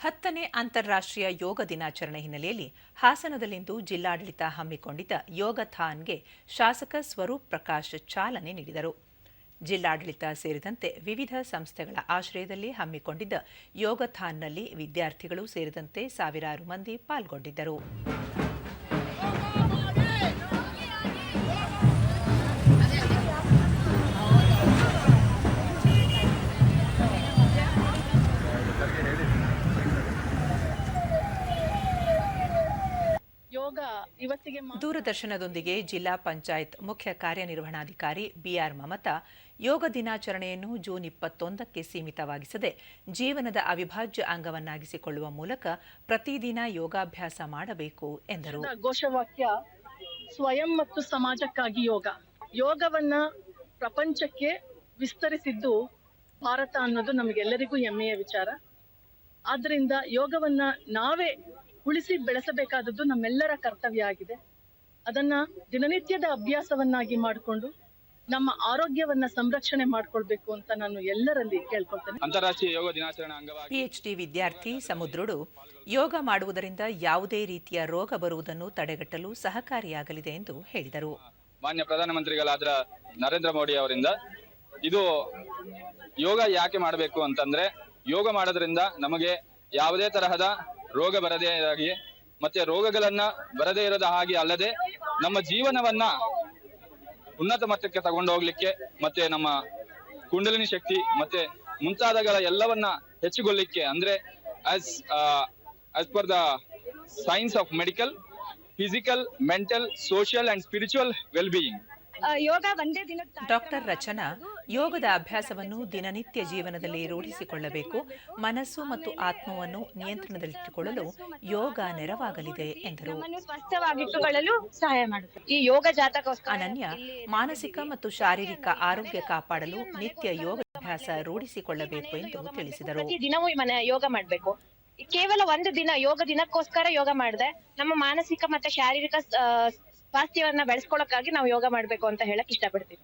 ಹತ್ತನೇ ಅಂತಾರಾಷ್ಟ್ರೀಯ ಯೋಗ ದಿನಾಚರಣೆ ಹಿನ್ನೆಲೆಯಲ್ಲಿ ಹಾಸನದಲ್ಲಿಂದು ಜಿಲ್ಲಾಡಳಿತ ಹಮ್ಮಿಕೊಂಡಿದ್ದ ಯೋಗಥಾನ್ಗೆ ಶಾಸಕ ಸ್ವರೂಪ್ ಪ್ರಕಾಶ್ ಚಾಲನೆ ನೀಡಿದರು. ಜಿಲ್ಲಾಡಳಿತ ಸೇರಿದಂತೆ ವಿವಿಧ ಸಂಸ್ಥೆಗಳ ಆಶ್ರಯದಲ್ಲಿ ಹಮ್ಮಿಕೊಂಡಿದ್ದ ಯೋಗಥಾನ್ನಲ್ಲಿ ವಿದ್ಯಾರ್ಥಿಗಳು ಸೇರಿದಂತೆ ಸಾವಿರಾರು ಮಂದಿ ಪಾಲ್ಗೊಂಡಿದ್ದರು. ಇವತ್ತಿಗೆ ದೂರದರ್ಶನದೊಂದಿಗೆ ಜಿಲ್ಲಾ ಪಂಚಾಯತ್ ಮುಖ್ಯ ಕಾರ್ಯನಿರ್ವಹಣಾಧಿಕಾರಿ ಬಿಆರ್ ಮಮತಾ ಯೋಗ ದಿನಾಚರಣೆಯನ್ನು ಜೂನ್ ಇಪ್ಪತ್ತೊಂದಕ್ಕೆ ಸೀಮಿತವಾಗಿಸದೆ ಜೀವನದ ಅವಿಭಾಜ್ಯ ಅಂಗವನ್ನಾಗಿಸಿಕೊಳ್ಳುವ ಮೂಲಕ ಪ್ರತಿದಿನ ಯೋಗಾಭ್ಯಾಸ ಮಾಡಬೇಕು ಎಂದರು. ಘೋಷವಾಕ್ಯ ಸ್ವಯಂ ಮತ್ತು ಸಮಾಜಕ್ಕಾಗಿ ಯೋಗ. ಯೋಗವನ್ನ ಪ್ರಪಂಚಕ್ಕೆ ವಿಸ್ತರಿಸಿದ್ದು ಭಾರತ ಅನ್ನೋದು ನಮಗೆಲ್ಲರಿಗೂ ಹೆಮ್ಮೆಯ ವಿಚಾರ. ಆದ್ರಿಂದ ಯೋಗವನ್ನ ನಾವೇ ಉಳಿಸಿ ಬೆಳೆಸಬೇಕಾದದ್ದು ನಮ್ಮೆಲ್ಲರ ಕರ್ತವ್ಯ ಆಗಿದೆ. ಅದನ್ನ ದಿನನಿತ್ಯದ ಅಭ್ಯಾಸವನ್ನಾಗಿ ಮಾಡಿಕೊಂಡು ನಮ್ಮ ಆರೋಗ್ಯವನ್ನ ಸಂರಕ್ಷಣೆ ಮಾಡ್ಕೊಳ್ಬೇಕು ಅಂತ ನಾನು ಎಲ್ಲರಲ್ಲಿ ಕೇಳ್ಕೊಳ್ತೇನೆ. ಅಂತಾರಾಷ್ಟ್ರೀಯ ಯೋಗ ದಿನಾಚರಣೆ ಅಂಗವಾಗಿ ಪಿಎಚ್ಡಿ ವಿದ್ಯಾರ್ಥಿ ಸಮುದ್ರುಡು ಯೋಗ ಮಾಡುವುದರಿಂದ ಯಾವುದೇ ರೀತಿಯ ರೋಗ ಬರುವುದನ್ನು ತಡೆಗಟ್ಟಲು ಸಹಕಾರಿಯಾಗಲಿದೆ ಎಂದು ಹೇಳಿದರು. ಮಾನ್ಯ ಪ್ರಧಾನಮಂತ್ರಿಗಳಾದ ನರೇಂದ್ರ ಮೋದಿ ಅವರಿಂದ ಇದು ಯೋಗ ಯಾಕೆ ಮಾಡಬೇಕು ಅಂತಂದ್ರೆ ಯೋಗ ಮಾಡೋದ್ರಿಂದ ನಮಗೆ ಯಾವುದೇ ತರಹದ ರೋಗ ಬರದೇ ಹಾಗೆ ಮತ್ತೆ ರೋಗಗಳನ್ನ ಬರದೇ ಇರದ ಹಾಗೆ ಅಲ್ಲದೆ ನಮ್ಮ ಜೀವನವನ್ನ ಉನ್ನತ ಮಟ್ಟಕ್ಕೆ ತಗೊಂಡು ಹೋಗ್ಲಿಕ್ಕೆ ಮತ್ತೆ ನಮ್ಮ ಕುಂಡಲಿನಿ ಶಕ್ತಿ ಮತ್ತೆ ಮುಂತಾದಗಳ ಎಲ್ಲವನ್ನ ಹೆಚ್ಚುಗೊಳ್ಳಿಕ್ಕೆ ಅಂದ್ರೆ as as per the science of medical physical mental social and spiritual well being yoga ಒಂದೇ ದಿನ ಡಾಕ್ಟರ್ ರಚನಾ ಯೋಗದ ಅಭ್ಯಾಸವನ್ನು ದಿನನಿತ್ಯ ಜೀವನದಲ್ಲಿ ರೂಢಿಸಿಕೊಳ್ಳಬೇಕು ಮನಸ್ಸು ಮತ್ತು ಆತ್ಮವನ್ನು ನಿಯಂತ್ರಣದಲ್ಲಿಟ್ಟುಕೊಳ್ಳಲು ಯೋಗ ನೆರವಾಗಲಿದೆ ಎಂದರು. ನಮ್ಮನ್ನು ಸ್ವಸ್ಥವಾಗಿಟ್ಟುಕೊಳ್ಳಲು ಸಹಾಯ ಮಾಡುತ್ತೆ. ಈ ಯೋಗ ಜಾತಕ ಅನನ್ಯ ಮಾನಸಿಕ ಮತ್ತು ಶಾರೀರಿಕ ಆರೋಗ್ಯ ಕಾಪಾಡಲು ನಿತ್ಯ ಯೋಗ ಅಭ್ಯಾಸ ರೂಢಿಸಿಕೊಳ್ಳಬೇಕು ಎಂದು ತಿಳಿಸಿದರು. ದಿನವೂ ಈ ಮನೆ ಯೋಗ ಮಾಡಬೇಕು. ಕೇವಲ ಒಂದು ದಿನ ಯೋಗ ದಿನಕ್ಕೋಸ್ಕರ ಯೋಗ ಮಾಡಿದೆ ನಮ್ಮ ಮಾನಸಿಕ ಮತ್ತೆ ಶಾರೀರಿಕ ಸ್ವಾಸ್ಥ್ಯವನ್ನ ಬೆಳೆಸ್ಕೊಳ್ಳೋಕ್ಕಾಗಿ ನಾವು ಯೋಗ ಮಾಡ್ಬೇಕು ಅಂತ ಹೇಳಕ್ ಇಷ್ಟಪಡ್ತೀನಿ.